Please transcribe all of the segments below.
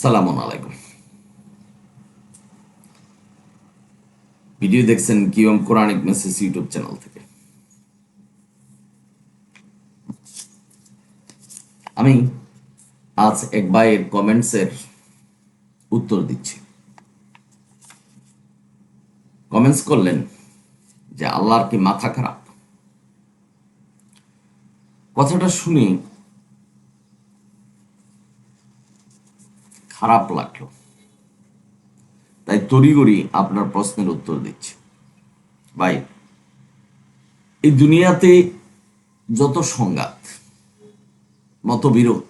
সালাম আলাইকুম। ভিডিও দেখছেন QM Quranic message YouTube channel থেকে। আমি আজ এক ভাইয়ের কমেন্টসের উত্তর দিচ্ছি। কমেন্টস করলেন যে আল্লাহর কি মাথা খারাপ? কথাটা শুনি খারাপ লাগল। তাই তড়িগড়ি আপনার প্রশ্নের উত্তর দিচ্ছি। ভাই, এই দুনিয়াতে যত সংঘাত, মতবিরোধ,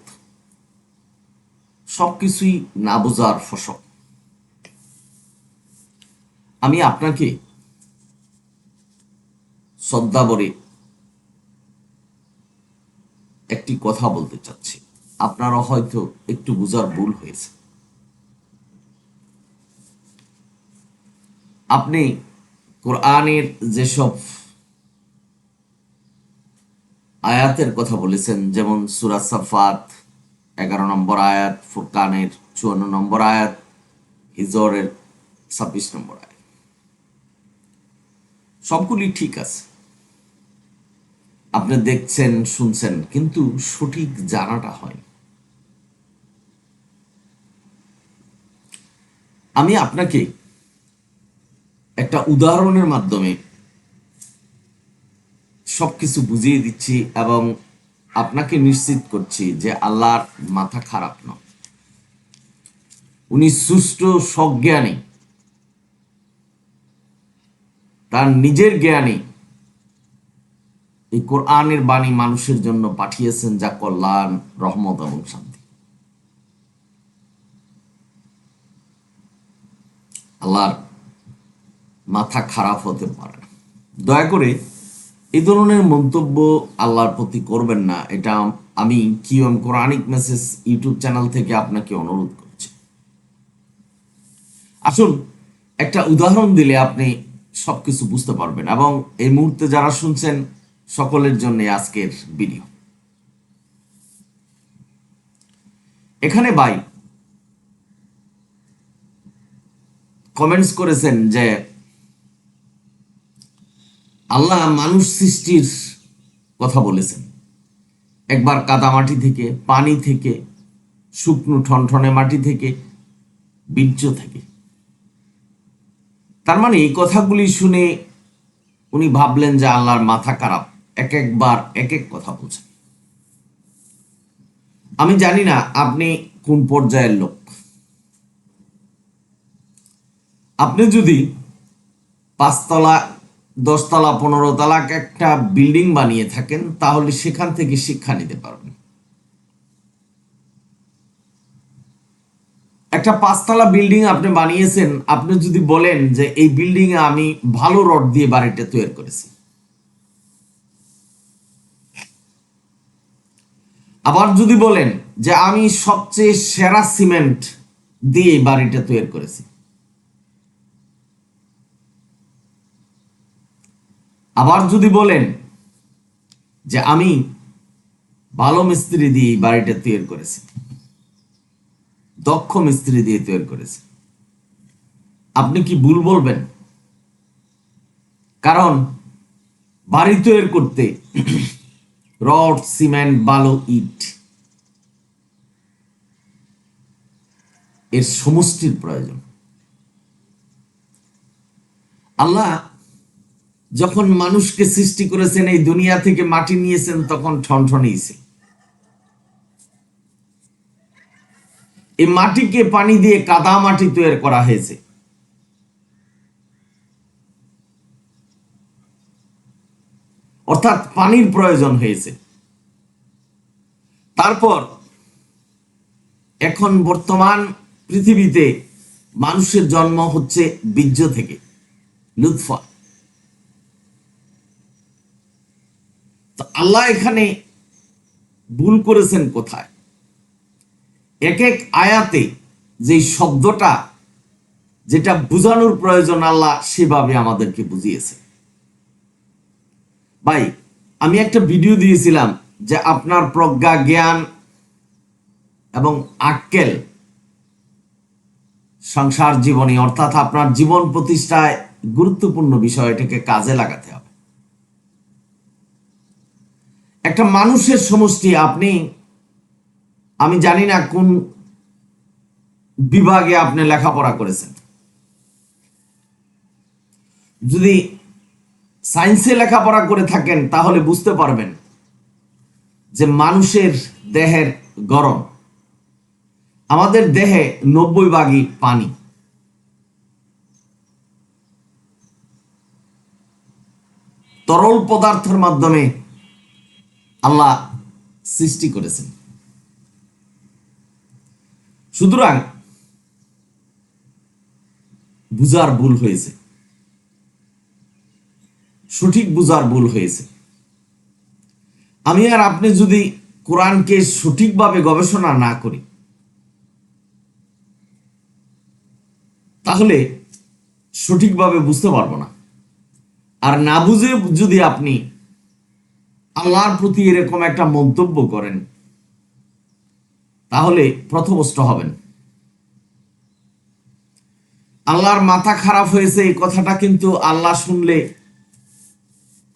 সবকিছুই না বোঝার ফসল আমি আপনাকে শ্রদ্ধাবরে একটি কথা বলতে চাচ্ছি। আপনারা হয়তো একটু বোঝার ভুল হয়েছে। আপনি কোরআনের যেসব আয়াতের কথা বলেছেন, যেমন সুরা সাফাত, এগারো নম্বর আয়াত, ফুরকানের চুয়ান্ন নম্বর আয়াত, হিজরের ছাব্বিশ নম্বর আয়াত। সবগুলি ঠিক আছে। আপনি দেখছেন, শুনছেন, কিন্তু সঠিক জানাটা হয় আমি আপনাকে একটা উদাহরণের মাধ্যমে সবকিছু বুঝিয়ে দিচ্ছি এবং আপনাকে নিশ্চিত করছি যে আল্লাহর মাথা খারাপ নয়। উনি সুষ্ঠু সজ্ঞানী। তার নিজের জ্ঞানী। এই কোরআনের বাণী মানুষের জন্য পাঠিয়েছেন যা কল্যাণ, রহমত এবং শান্তি। আল্লাহর মাথা খারাপ হতে পারে। দয়া করে এ ধরনের মন্তব্য আল্লাহর প্রতি করবেন না। এটা আমি QM Quranic message YouTube channel থেকে আপনাকে অনুরোধ করছি। আসুন, একটা উদাহরণ দিলে আপনি সবকিছু বুঝতে পারবেন এবং এই মুহূর্তে যারা শুনছেন, সকলের জন্য আজকের ভিডিও। এখানে ভাই কমেন্টস করেছেন যে আল্লাহ মানুষ সৃষ্টির কথা বলেছেন। একবার কাদামাটি থেকে, পানি থেকে, শুকনো ঠনঠনে মাটি থেকে, বীর্য থেকে। তার মানে এই কথাগুলি শুনে উনি ভাবলেন যে আল্লাহর মাথা খারাপ। এক একবার এক এক কথা বলছেন। আমি জানি না আপনি কোন পর্যায়ের লোক। আপনি যদি পাঁচতলা দশতলা পনেরো তলা একটা বিল্ডিং বানিয়ে থাকেন, তাহলে সেখান থেকে শিক্ষা নিতে পারবেন। একটা পাঁচতলা বিল্ডিং আপনি বানিয়েছেন, আপনি যদি বলেন যে এই বিল্ডিং এ আমি ভালো রড দিয়ে বাড়িটা তৈরি করেছি। আবার যদি বলেন যে আমি সবচেয়ে সেরা সিমেন্ট দিয়ে বাড়িটা তৈরি করেছি আবার যদি বলেন যে আমি ভালো মিস্ত্রি দিয়ে এই বাড়িটা তৈরি করেছি, দক্ষ মিস্ত্রি দিয়ে তৈরি করেছি, আপনি কি ভুল বলবেন? কারণ বাড়ি তৈরি করতে রড, সিমেন্ট, বালো, ইট এর সমষ্টির প্রয়োজন। আল্লাহ যখন মানুষকে সৃষ্টি করেছেন, এই দুনিয়া থেকে মাটি নিয়েছেন, তখন ঠনঠনিয়েছে। এই মাটিকে পানি দিয়ে কাদা মাটি তৈরি করা হয়েছে। অর্থাৎ পানির প্রয়োজন হয়েছে। তারপর এখন বর্তমান পৃথিবীতে মানুষের জন্ম হচ্ছে বীর্য থেকে, লুৎফা। আল্লাহ এখানে ভুল করেছেন কোথায়? এক এক আয়াতে যে শব্দটা, যেটা বোঝানোর প্রয়োজন আল্লাহ সেভাবে আমাদেরকে বুঝিয়েছে। ভাই, আমি একটা ভিডিও দিয়েছিলাম যে আপনার প্রজ্ঞা, জ্ঞান এবং আক্কেল সংসার জীবনী, অর্থাৎ আপনার জীবন প্রতিষ্ঠায় গুরুত্বপূর্ণ বিষয় এটাকে কাজে লাগাতে হবে। একটা মানুষের সমষ্টি, আপনি, আমি জানি না কোন বিভাগে আপনি লেখাপড়া করেছেন। যদি সায়েন্সে লেখাপড়া করে থাকেন, তাহলে বুঝতে পারবেন যে মানুষের দেহের গরম। আমাদের দেহে নব্বই ভাগই পানি। তরল পদার্থের মাধ্যমে আল্লাহ সৃষ্টি করেছেন। সুতরাং বুজার ভুল হয়েছে। সঠিক বুজার ভুল হয়েছে। আমি আর আপনি যদি কোরআনকে সঠিকভাবে গবেষণা না করি, তাহলে সঠিকভাবে বুঝতে পারব না। আর না বুঝে যদি আপনি আল্লাহর প্রতি এরকম একটা মন্তব্য করেন, তাহলে প্রথমষ্ট হবেন। আল্লাহর মাথা খারাপ হয়েছে, এই কথাটা কিন্তু আল্লাহ শুনলে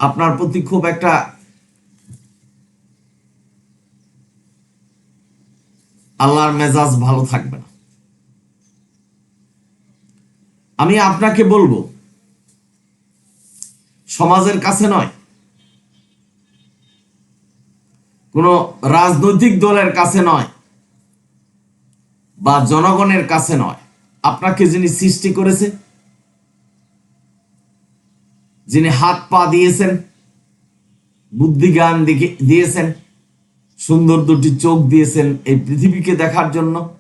আপনার প্রতি খুব একটা আল্লাহর মেজাজ ভালো থাকবে না। আমি আপনাকে বলব, সমাজের কাছে নয় কোনো রাজনৈতিক দলের কাছে নয় বা জনগণের কাছে নয়। আপনাকে যিনি সৃষ্টি করেছে, যিনি হাত পা দিয়েছেন, বুদ্ধি জ্ঞান দিকে- দিয়েছেন, সুন্দর দুটি চোখ দিয়েছেন এই পৃথিবীকে দেখার জন্য,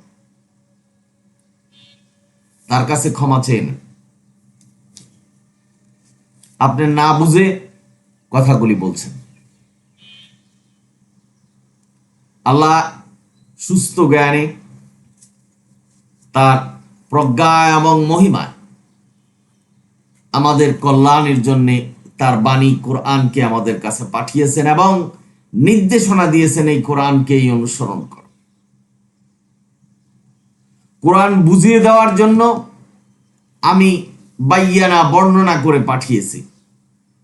তার কাছে ক্ষমা চেয়ে আপনি না বুঝে কথাগুলি বলছেন। আল্লাহ সুস্থ জ্ঞানে, তার প্রজ্ঞা এবং মহিমায় আমাদের কল্যাণের জন্য তার বাণী কোরআনকে আমাদের কাছে পাঠিয়েছেন এবং নির্দেশনা দিয়েছেন এই কোরআনকেই অনুসরণ কর। কোরআন বুঝিয়ে দেওয়ার জন্য আমি বাইয়ানা বর্ণনা করে পাঠিয়েছি।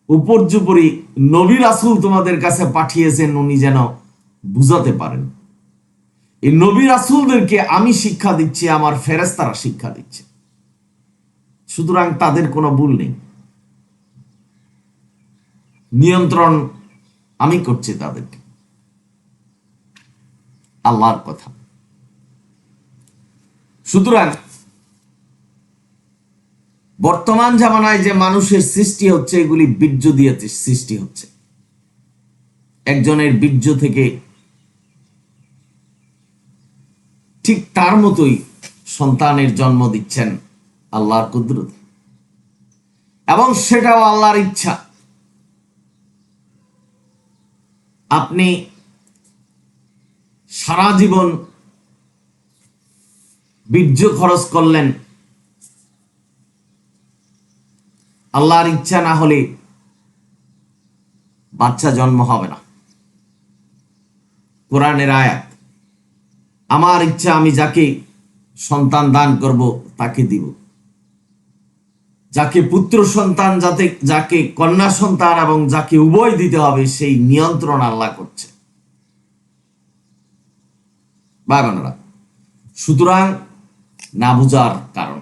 উপর্যুপরি নবী রাসূল তোমাদের কাছে পাঠিয়েছেন, উনি যেন বুঝাতে পারেন। এই নবী রাসূলদেরকে আমি শিক্ষা দিচ্ছি, আমার ফেরেস্তারা শিক্ষা দিচ্ছে। সুতরাং তাদের কোনো ভুল নেই। নিয়ন্ত্রণ আমি করছি তাদেরকে। আল্লাহর কথা। সুতরাং বর্তমান জামানায় যে মানুষের সৃষ্টি হচ্ছে, এগুলি বীর্য দিয়ে সৃষ্টি হচ্ছে। একজনের বীর্য থেকে ঠিক তার মতোই সন্তানের জন্ম দিচ্ছেন আল্লাহর কুদরত। এবং সেটাও আল্লাহর ইচ্ছা। আপনি সারা জীবন বীর্য খরচ করলেন। আল্লাহর ইচ্ছা না হলে বাচ্চা জন্ম হবে না। কোরআনের আয়াত আমার ইচ্ছা, আমি যাকে সন্তান দান করব, তাকে দিব। যাকে পুত্র সন্তান, যাতে, যাকে কন্যা সন্তান এবং যাকে উভয় দিতে হবে, সেই নিয়ন্ত্রণ আল্লাহ করছে। বোনেরা, সুতরাং না বুঝার কারণ।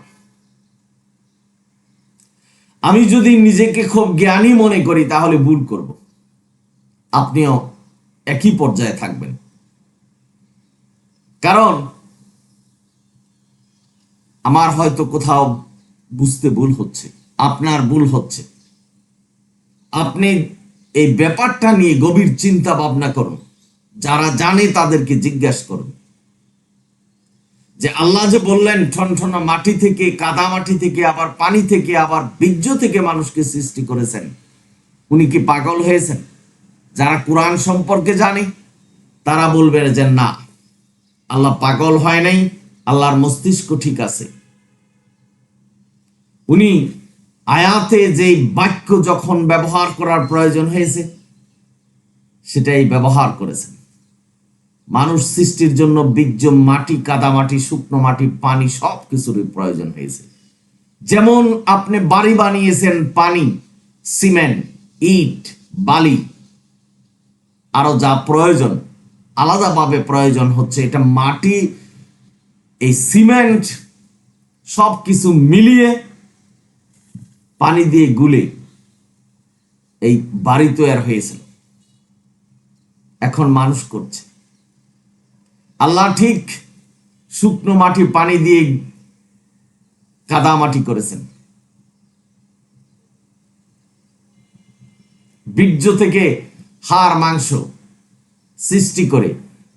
আমি যদি নিজেকে খুব জ্ঞানী মনে করি, তাহলে ভুল করব। আপনিও একই পর্যায়ে থাকবেন। কারণ আমার হয়তো কোথাও বুঝতে ভুল হচ্ছে, আপনার ভুল হচ্ছে। আপনি এই ব্যাপারটা নিয়ে গভীর চিন্তা ভাবনা করুন, যারা জানে তাদেরকে জিজ্ঞাসা করুন। যে আল্লাহ যে বললেন, ঠনঠনা মাটি থেকে, কাদা মাটি থেকে, আবার পানি থেকে, আবার বীর্য থেকে মানুষকে সৃষ্টি করেছেন, উনি কি পাগল হয়েছেন? যারা কোরআন সম্পর্কে জানে, তারা বলবেন যে না। আল্লাহ পাগল হয় নাই, আল্লাহর মস্তিষ্ক ঠিক আছে। উনি আয়াতে যে বাক্য যখন ব্যবহার করার প্রয়োজন হয়েছে, সেটাই ব্যবহার করেছেন। মানুষ সৃষ্টির জন্য বীর্য, মাটি কাদামাটি শুকনো মাটি, পানি সব কিছুরই প্রয়োজন হয়েছে। যেমন আপনি বাড়ি বানিয়েছেন পানি, সিমেন্ট, ইট, বালি, আরও যা প্রয়োজন আলাদাভাবে প্রয়োজন হচ্ছে এটা মাটি, এই সিমেন্ট সব কিছু মিলিয়ে পানি দিয়ে গুলে এই বাড়ি তৈরি হয়েছিল। এখন মানুষ করছে। আল্লাহ ঠিক শুকনো মাটি পানি দিয়ে কাদা মাটি করেছেন। বীর্য থেকে হাড়, মাংস সৃষ্টি করে।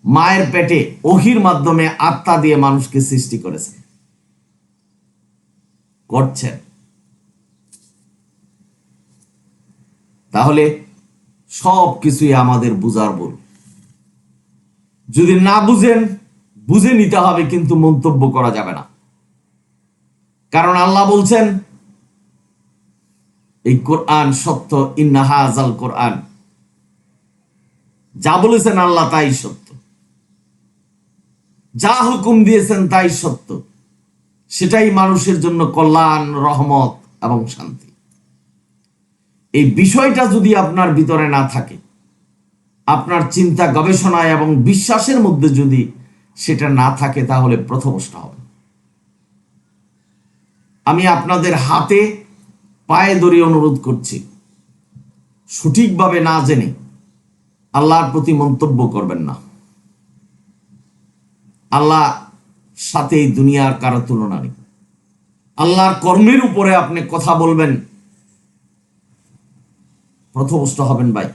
মায়ের পেটে অহির মাধ্যমে আত্মা দিয়ে মানুষকে সৃষ্টি করেছেন করছেন। তাহলে সব কিছুই আমাদের বুঝার বল যদি না বুঝেন, বুঝে নিতে হবে, কিন্তু মন্তব্য করা যাবে না। কারণ আল্লাহ বলছেন, এই কোরআন সত্য ইন্নাহাজাল কোরআন। যা বলেছেন আল্লাহ তাই সত্য। যা হুকুম দিয়েছেন তাই সত্য। সেটাই মানুষের জন্য কল্যাণ, রহমত এবং শান্তি। এই বিষয়টা যদি আপনার ভিতরে না থাকে, আপনার চিন্তা, গবেষণা এবং বিশ্বাসের মধ্যে যদি সেটা না থাকে, তাহলে প্রথমষ্ট হবে। আমি আপনাদের হাতে পায়ে দড়ি অনুরোধ করছি, সঠিকভাবে না জেনে আল্লাহর প্রতি মন্তব্য করবেন না। আল্লাহ সাথে এই দুনিয়ার কারও তুলনা নেই। আল্লাহর কর্মের উপরে আপনি কথা বলবেন। প্রথমষ্ট হবেন ভাই।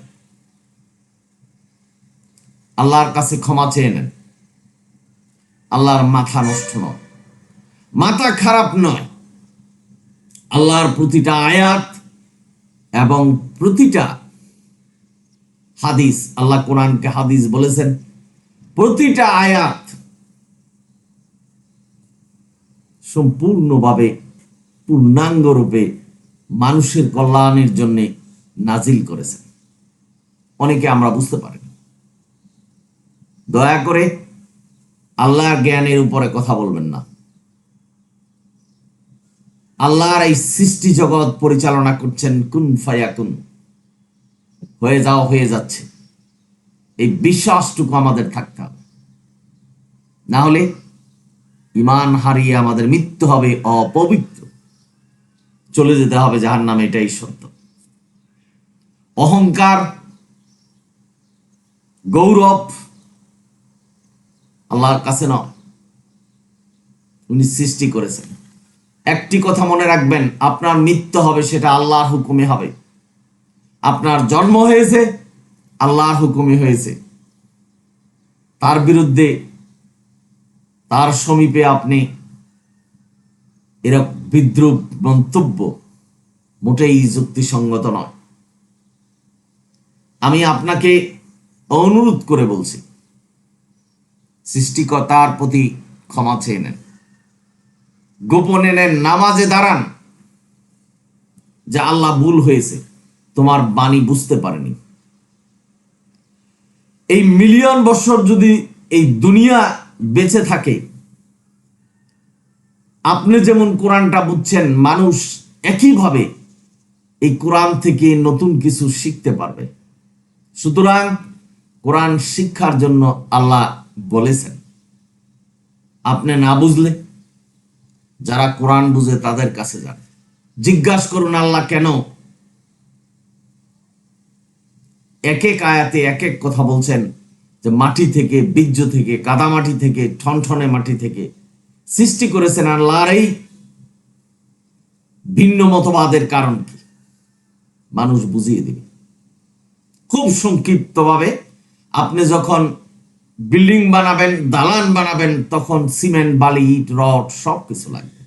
আল্লাহর কাছে ক্ষমা চেয়ে নেন। আল্লাহর মাথা নষ্ট নয়। মাথা খারাপ নয়। আল্লাহর প্রতিটা আয়াত এবং প্রতিটা হাদিস, আল্লাহ কোরআনকে হাদিস বলেছেন। প্রতিটা আয়াত সম্পূর্ণভাবে পূর্ণাঙ্গ রূপে মানুষের কল্যাণের জন্য নাজিল করেছেন। অনেকে আমরা বুঝতে পারি দয়া করে আল্লাহর জ্ঞানের উপরে কথা বলবেন না। আল্লাহর এই সৃষ্টি জগৎ পরিচালনা করছেন কুন ফায়াকুন। হয়ে যাওয়া হয়ে যাচ্ছে। এই বিশ্বাসটুকু আমাদের থাকতে হবে। না হলে ইমান হারিয়ে আমাদের মৃত্যু হবে অপবিত্র। চলে যেতে হবে যাহার নামে এটাই সত্য। অহংকার, গৌরব আল্লাহর কাছে নয় উনি সৃষ্টি করেছেন। একটি কথা মনে রাখবেন, আপনার মৃত্যু হবে, সেটা আল্লাহর হুকুমে হবে। আপনার জন্ম হয়েছে, আল্লাহর হুকুমে হয়েছে। তার বিরুদ্ধে, তার সমীপে আপনি এরকম বিদ্রুপ মন্তব্য মোটেই যুক্তিসঙ্গত নয়। আমি আপনাকে অনুরোধ করে বলছি, সৃষ্টিকর্তার প্রতি ক্ষমা চেয়ে নেন। গোপনে নেন, নামাজে দাঁড়ান, যে আল্লাহ ভুল হয়েছে। তোমার বাণী বুঝতে পারেনি। এই মিলিয়ন বছর যদি এই দুনিয়া বেঁচে থাকে, আপনি যেমন কোরআনটা বুঝছেন, মানুষ একইভাবে এই কোরআন থেকে নতুন কিছু শিখতে পারবে। সুতরাং কোরআন শিক্ষার জন্য আল্লাহ বলেছেন, আপনি না বুঝলে যারা কোরআন বুঝে তাদের কাছে যান। জিজ্ঞাসা করুন, আল্লাহ কেন এক এক আয়াতে এক এক কথা বলছেন যে মাটি থেকে, বীর্য থেকে কাদামাটি থেকে, ঠনঠনে মাটি থেকে সৃষ্টি করেছেন আল্লাহর এই ভিন্ন মতবাদের কারণ কি? মানুষ বুঝিয়ে দিবে। খুব সংক্ষিপ্তভাবে আপনি যখন বিল্ডিং বানাবেন, দালান বানাবেন, তখন সিমেন্ট, বালি, ইট, রড সব কিছু লাগবে।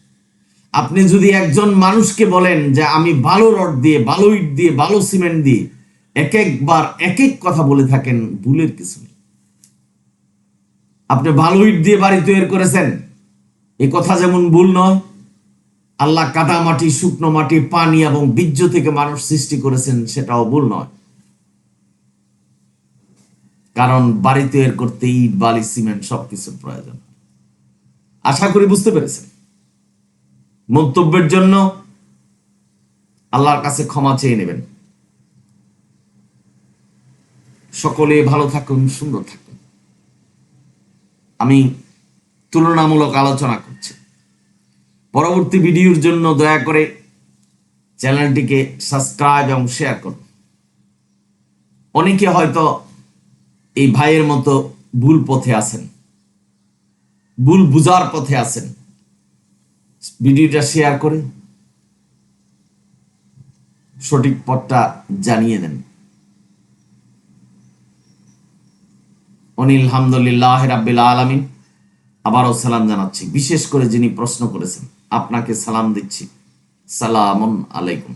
আপনি যদি একজন মানুষকে বলেন যে আমি ভালো রড দিয়ে ভালো ইট দিয়ে ভালো সিমেন্ট দিয়ে এক একবার এক এক কথা বলে থাকেন, ভুলের কিছু আপনি ভালো ইট দিয়ে বাড়ি তৈরি করেছেন, এ কথা যেমন ভুল নয়। আল্লাহ কাদা মাটি, শুকনো মাটি, পানি এবং বীর্য থেকে মানুষ সৃষ্টি করেছেন, সেটাও ভুল নয়। কারণ বাড়ি তৈরি করতে ইট, বালি, সিমেন্ট সবকিছুর প্রয়োজন। আশা করি বুঝতে পেরেছেন। মন্তব্যের জন্য আল্লাহর কাছে ক্ষমা চেয়ে নেবেন। সকলে ভালো থাকুন, সুন্দর থাকুন। আমি তুলনামূলক আলোচনা করছি। পরবর্তী ভিডিওর জন্য দয়া করে চ্যানেলটিকে সাবস্ক্রাইব এবং শেয়ার করুন। অনেকে হয়তো এই ভাইয়ের মতো ভুল পথে আছেন, ভুল বুঝার পথে আছেন। ভিডিওটা শেয়ার করে সঠিক পথটা জানিয়ে দেন অনিল হামদুলিল্লাহ রাব্বিল আলমিন। আবারও সালাম জানাচ্ছি। বিশেষ করে যিনি প্রশ্ন করেছেন, আপনাকে সালাম দিচ্ছি। সালামুন আলাইকুম।